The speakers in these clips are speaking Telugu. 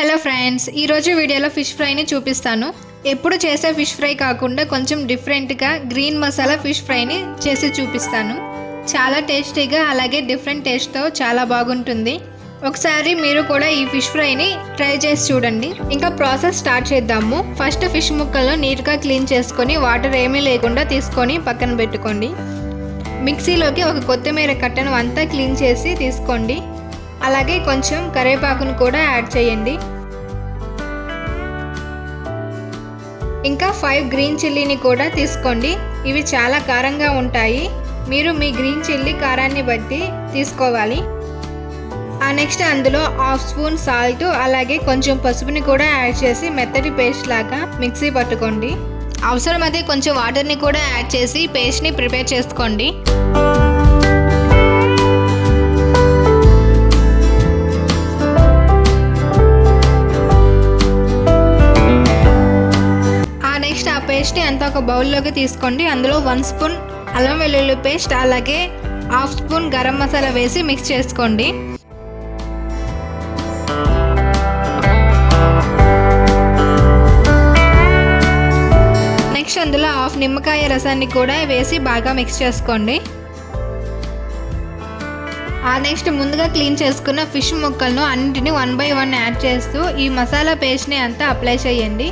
హలో ఫ్రెండ్స్ ఈరోజు వీడియోలో ఫిష్ ఫ్రైని చూపిస్తాను. ఎప్పుడు చేసే ఫిష్ ఫ్రై కాకుండా కొంచెం డిఫరెంట్గా గ్రీన్ మసాలా ఫిష్ ఫ్రైని చేసి చూపిస్తాను. చాలా టేస్టీగా అలాగే డిఫరెంట్ టేస్ట్తో చాలా బాగుంటుంది. ఒకసారి మీరు కూడా ఈ ఫిష్ ఫ్రైని ట్రై చేసి చూడండి. ఇంకా ప్రాసెస్ స్టార్ట్ చేద్దాము. ఫస్ట్ ఫిష్ ముక్కలను నీట్గా క్లీన్ చేసుకొని వాటర్ ఏమీ లేకుండా తీసుకొని పక్కన పెట్టుకోండి. మిక్సీలోకి ఒక కొత్తిమీర కట్టను అంతా క్లీన్ చేసి తీసుకోండి. అలాగే కొంచెం కరివేపాకును కూడా యాడ్ చేయండి. ఇంకా ఫైవ్ గ్రీన్ చిల్లీని కూడా తీసుకోండి. ఇవి చాలా కారంగా ఉంటాయి. మీరు మీ గ్రీన్ చిల్లీ కారాన్ని బట్టి తీసుకోవాలి. ఆ నెక్స్ట్ అందులో హాఫ్ స్పూన్ సాల్ట్ అలాగే కొంచెం పసుపుని కూడా యాడ్ చేసి మెత్తటి పేస్ట్ లాగా మిక్సీ పట్టుకోండి. అవసరమైతే కొంచెం వాటర్ని కూడా యాడ్ చేసి పేస్ట్ని ప్రిపేర్ చేసుకోండి. ఒక బౌల్లోకి తీసుకోండి. అందులో వన్ స్పూన్ అల్లం వెల్లుల్లి పేస్ట్ అలాగే హాఫ్ స్పూన్ గరం మసాలా వేసి మిక్స్ చేసుకోండి. నెక్స్ట్ అందులో హాఫ్ నిమ్మకాయ రసాన్ని కూడా వేసి బాగా మిక్స్ చేసుకోండి. ఆ నెక్స్ట్ ముందుగా క్లీన్ చేసుకున్న ఫిష్ ముక్కలను అన్నింటిని వన్ బై వన్ యాడ్ చేస్తూ ఈ మసాలా పేస్ట్ని అంతా అప్లై చేయండి.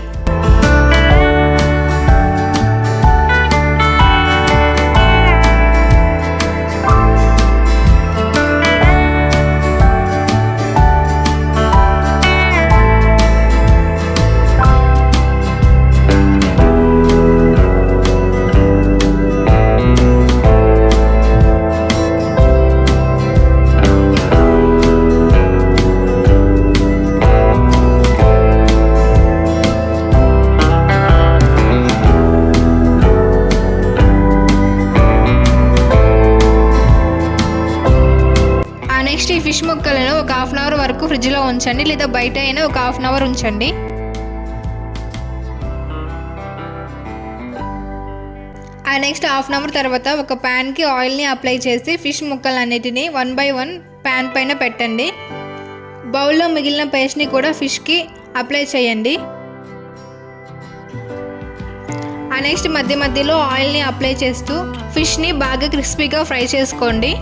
ఫిష్ ముక్కలను ఒక హాఫ్ అన్ అవర్ వరకు ఫ్రిడ్జ్లో ఉంచండి లేదా బయట అయినా ఒక హాఫ్ అన్ అవర్ ఉంచండి. ఆ నెక్స్ట్ హాఫ్ అన్ అవర్ తర్వాత ఒక ప్యాన్కి ఆయిల్ని అప్లై చేసి ఫిష్ ముక్కలన్నిటిని వన్ బై వన్ ప్యాన్ పైన పెట్టండి. బౌల్లో మిగిలిన పేస్ట్ని కూడా ఫిష్కి అప్లై చేయండి. ఆ నెక్స్ట్ మధ్య మధ్యలో ఆయిల్ని అప్లై చేస్తూ ఫిష్ని బాగా క్రిస్పీగా ఫ్రై చేసుకోండి.